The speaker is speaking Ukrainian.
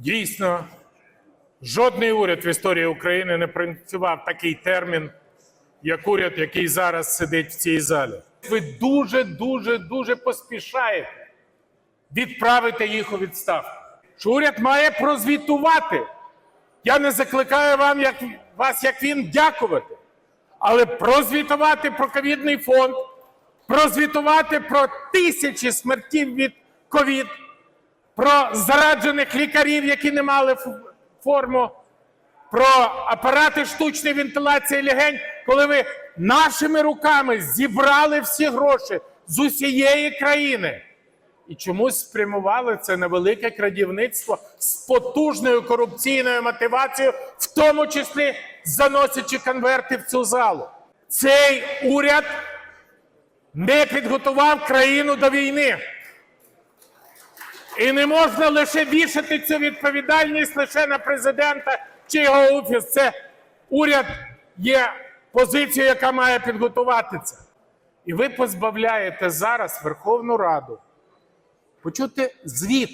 Дійсно, жодний уряд в історії України не працював такий термін, як уряд, який зараз сидить в цій залі. Ви дуже, дуже, дуже поспішаєте відправити їх у відставку. Що уряд має прозвітувати. Я не закликаю вам, як, вас, як він, дякувати, але прозвітувати про ковідний фонд, прозвітувати про тисячі смертів від ковід, про зараджених лікарів, які не мали форму, про апарати штучної вентиляції легень, коли ви нашими руками зібрали всі гроші з усієї країни і чомусь спрямували це на велике крадівництво з потужною корупційною мотивацією, в тому числі заносячи конверти в цю залу. Цей уряд не підготував країну до війни. І не можна лише вішати цю відповідальність лише на президента чи його офіс. Це уряд є позицією, яка має підготувати це. І ви позбавляєте зараз Верховну Раду почути звіт